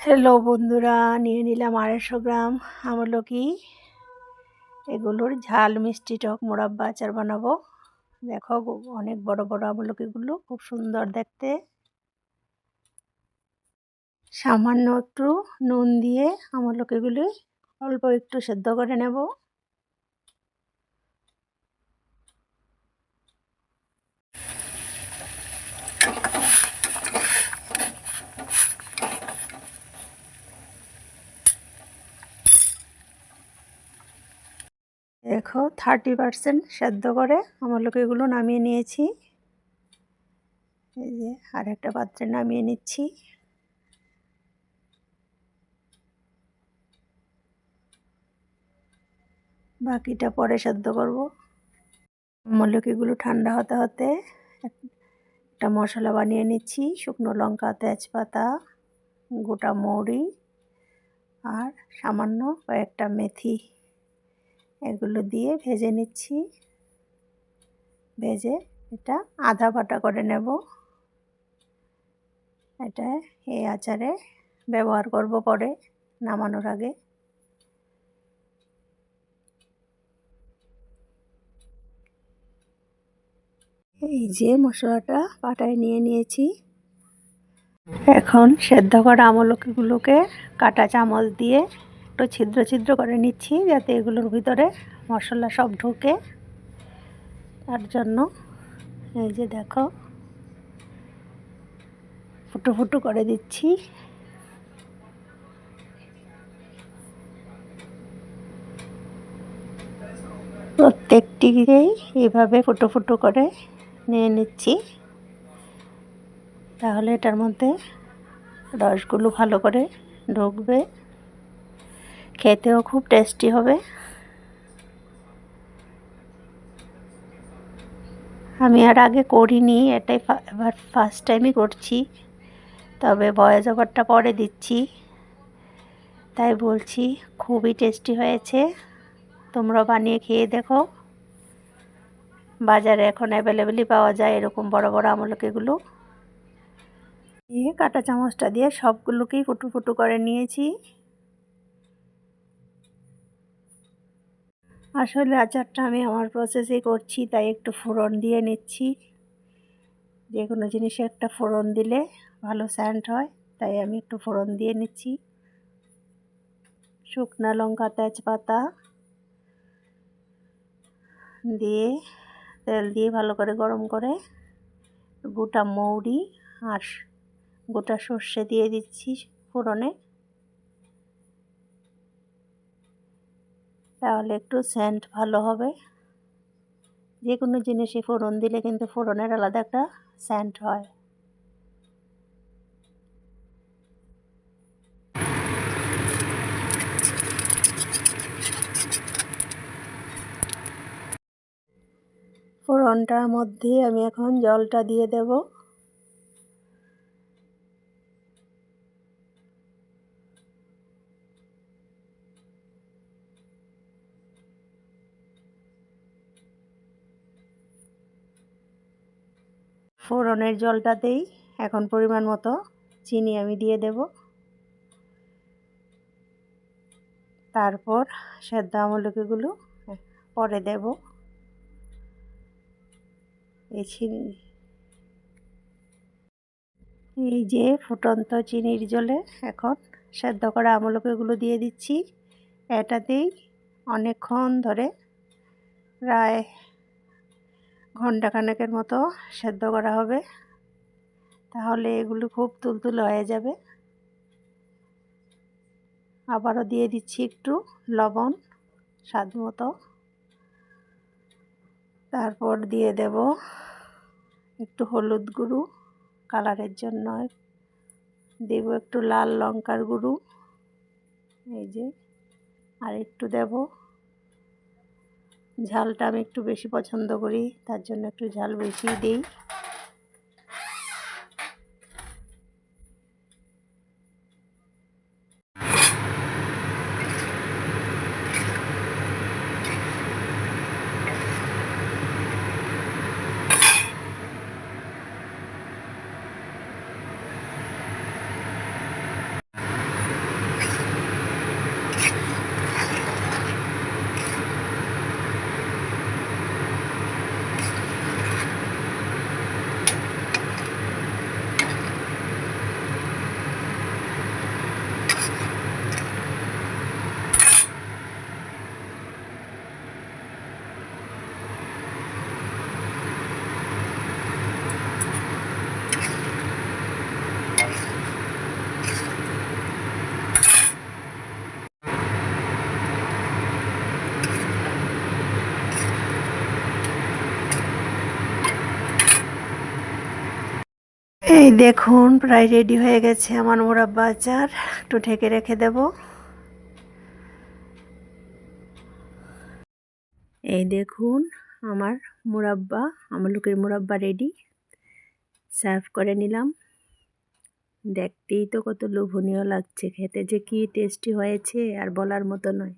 Hello বন্ধুরা, নিয়ে নিলাম আড়াইশো গ্রাম আমলকি। এগুলোর ঝাল মিষ্টি টক মোরাব্বা আচার বানাবো। দেখো, অনেক বড় বড় আমলকিগুলো, খুব সুন্দর দেখতে। সামান্য একটু নুন দিয়ে আমলকিগুলি অল্প একটু সেদ্ধ করে নেব। দেখো থার্টি পারসেন্ট সেদ্ধ করে আমার লোক এগুলো নামিয়ে নিয়েছি। এই যে, আর একটা পাত্রে নামিয়ে নিচ্ছি। বাকিটা পরে সেদ্ধ করব। আমলকিগুলো ঠান্ডা হতে হতে একটা মশলা বানিয়ে নিচ্ছি, শুকনো লঙ্কা, তেজপাতা, গোটা মৌরি, আর সামান্য কয়েকটা মেথি। এগুলো দিয়ে ভেজে নিচ্ছি। ভেজে এটা আধা বাটা করে নেব। এটা এই আচারে ব্যবহার করব পরে নামানোর আগে। এই যে মশলাটা পাটায় নিয়ে নিয়েছি। এখন সেদ্ধ করা আমলকিগুলোকে কাটা চামচ দিয়ে একটু ছিদ্র ছিদ্র করে নিচ্ছি যাতে এগুলোর ভিতরে মশলা সব ঢুকে। তার জন্য এই যে দেখো, ফুটো ফুটো করে দিচ্ছি। প্রত্যেকটিকেই এইভাবে ফুটো ফুটো করে নিয়ে নিচ্ছি। তাহলে এটার মধ্যে রসগুলো ভালো করে ঢুকবে। খেতেও খুব টেস্টি হবে। আমি আর আগে করিনি, এটাই এবার ফার্স্ট টাইমই করছি। তবে ভয়েস ওভারটা পরে দিচ্ছি। তাই বলছি, খুবই টেস্টি হয়েছে। তোমরা বানিয়ে খেয়ে দেখো। বাজারে এখন অ্যাভেলেবেলই পাওয়া যায় এরকম বড় বড় আমলকিগুলো দিয়ে কাটা চামচটা দিয়ে সবগুলোকেই ফুটু ফুটু করে নিয়েছি। আসলে আচারটা আমি আমার প্রসেসে করছি, তাই একটু ফোড়ন দিয়ে নিচ্ছি। যে কোনো জিনিসে একটা ফোড়ন দিলে ভালো স্যান্ট হয়, তাই আমি একটু ফোড়ন দিয়ে নিচ্ছি। শুকনো লঙ্কা, তেজপাতা দিয়ে, তেল দিয়ে ভালো করে গরম করে গোটা মৌরি আর গোটা সর্ষে দিয়ে দিচ্ছি ফোড়নে। তাহলে একটু সেন্ট ভালো হবে। যে কোনো জিনিসে ফোড়ন দিলে কিন্তু ফোড়নের আলাদা একটা সেন্ট হয়। ফোড়নটার মধ্যে আমি এখন জলটা দিয়ে দেবো। ফোড়নের জলটাতেই এখন পরিমাণ মতো চিনি আমি দিয়ে দেব। তারপর সেদ্ধ আমলকিগুলো পরে দেব। এই চিনি। এই যে ফুটন্ত চিনির জলে এখন সেদ্ধ করা আমলকিগুলো দিয়ে দিচ্ছি। এটাতেই অনেকক্ষণ ধরে প্রায় ঘন্টাখানেকের মতো সেদ্ধ করা হবে। তাহলে এগুলো খুব তুলতুলে হয়ে যাবে। আবারও দিয়ে দিচ্ছি একটু লবণ স্বাদ মতো। তারপর দিয়ে দেব একটু হলুদ গুঁড়ো কালারের জন্য। দেব একটু লাল লঙ্কার গুঁড়ো। এই যে, আর একটু দেব ঝালটা আমি একটু বেশি পছন্দ করি তার জন্য একটু ঝাল বেশি দিই। এই দেখুন, প্রায় রেডি হয়ে গেছে আমার মোরাব্বা আচার একটু ঢেকে রেখে দেব। এই দেখুন, আমার মুরাব্বা আমলুকের মুরাব্বা রেডি। সার্ভ করে নিলাম। দেখতেই তো কত লোভনীয় লাগছে, খেতে যে কি টেস্টি হয়েছে আর বলার মতো নয়।